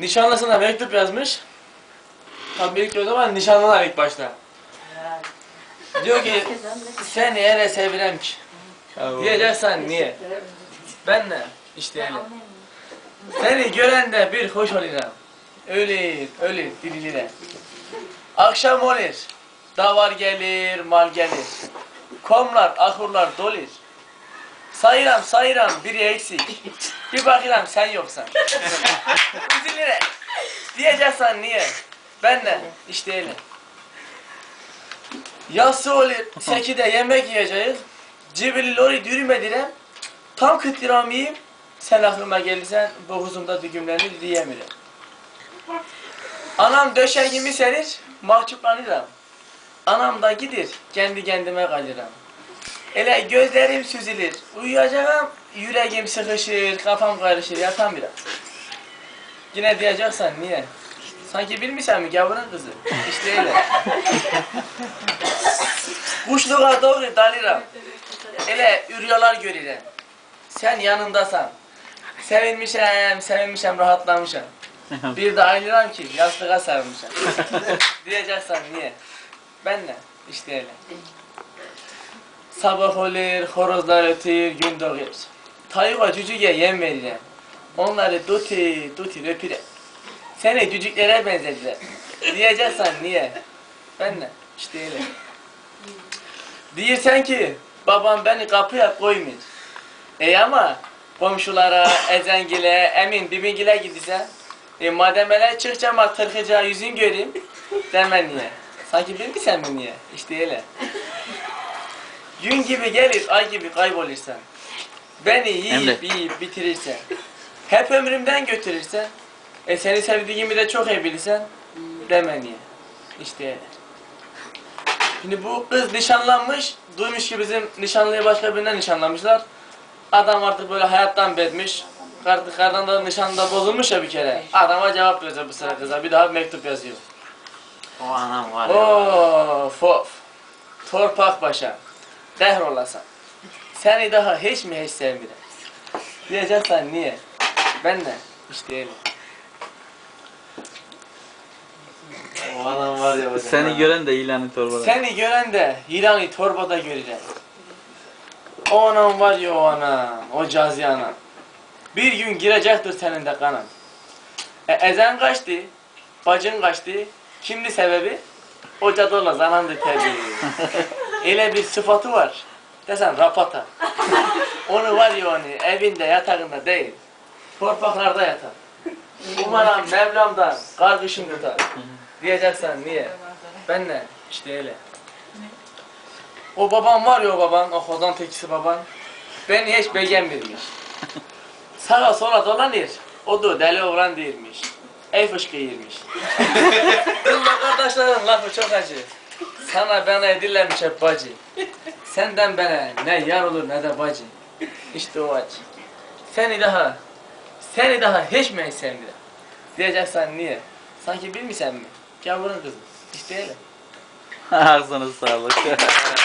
Nişanlısına mektup yazmış. Tabii ilk o zaman nişanlılar ilk başta. Diyor ki seni ele sevirem ki. Diyeceksen niye? Ben ne? İşte öyle. Seni gören de bir hoş olurum. Ölür, ölür dirilire. Akşam olur. Davar gelir, mal gelir. Komlar, ahurlar dolir. Sayıram, sayıram biri eksik. Bir bakıram sen yoksan. Üzülüre. Diyeceksen niye? Ben de işte öyle. Yası olur, sekide yemek yiyeceğiz. Cibril lori dürümedirem. Tam kıt liram yiyeyim. Sen aklıma gelirsen boğazımda düğümlenir diyemirim. Anam döşeğimi serir, mahcuplanırım. Anam da gidir, kendi kendime kalırım. Ele gözlerim süzülür, uyuyacağım, yüreğim sıkışır, kafam karışır, yatamıyorum. Yine diyeceksen niye? Sanki bilmişsen mi gavurun kızı? İşte öyle. Kuşluğa doğru dalıram. Ele üryalar görürüm. Sen yanındasan. Sevinmişem, sevinmişem, rahatlamışım. Bir de ayılıram ki yastığa sarmışım. Diyeceksen niye? Ben ne? İşte öyle. Sabah olur, horozlar ötür, gün doğur. Tayığa cücüğe yem veririm. Onları duti, duti öpürüm. Seni cücüklere benzediler. Diyeceksen niye? Ben ne? İşte öyle. Diyirsen ki babam beni kapıya koymuyor. E ama komşulara, ezengile, emin bibingile gidise e madem öyle çıkacağım tırkıcağı yüzün göreyim deme niye? Sanki bilmişsen mi niye? İşte öyle. Gün gibi gelir, ay gibi kaybolursan. Beni yiyip Emre. yiyip bitirirsen. Hep ömrümden götürürsen. E seni sevdiğimi de çok iyi bilirsen. Deme niye? İşte. Şimdi bu kız nişanlanmış. Duymuş ki bizim nişanlıyı başka birinden nişanlamışlar. Adam artık böyle hayattan bezmiş. Artık kardan da nişanda bozulmuş ya bir kere. Adama cevap yazıyor bu sıra kıza. Bir daha mektup yazıyor. O anam var ya. Of of. Torpak başa. Dehrolasan. Seni daha hiç mi hiç sevmiyorum. Diyeceksen niye? Ben de. İşte öyle. O adam var ya. Seni gören de ilanı torbada. Seni gören de yılanı torbada görürler. O anam var ya o anam, o cazi anam. Bir gün girecektir senin de kanan. E, ezen kaçtı, bacın kaçtı. Kimdi sebebi? O cadola zanandı terbiye. Öyle bir sıfatı var. Desen rapata. Onu var ya onu evinde yatağında değil. Torpaklarda yatar. Umarım Mevlam'dan kardeşim tutar. Diyeceksen niye? Ben ne? İşte öyle. O babam var ya o baban, o kozan tekisi baban. Beni hiç beğenmirmiş. Sağa sola dolanır. O da deli oğlan değilmiş. Ey fışkı yiyirmiş. Kızla kardeşlerin lafı çok acı. Sana bana edillermiş hep bacı. Senden bana ne yar olur ne de bacı. İşte o acı. Seni daha, seni daha hiç mi sevmiyorum? Diyeceksen niye? Sanki bilmişsen mi? Gavurun kızı. İşte öyle. Ağzına sağlık.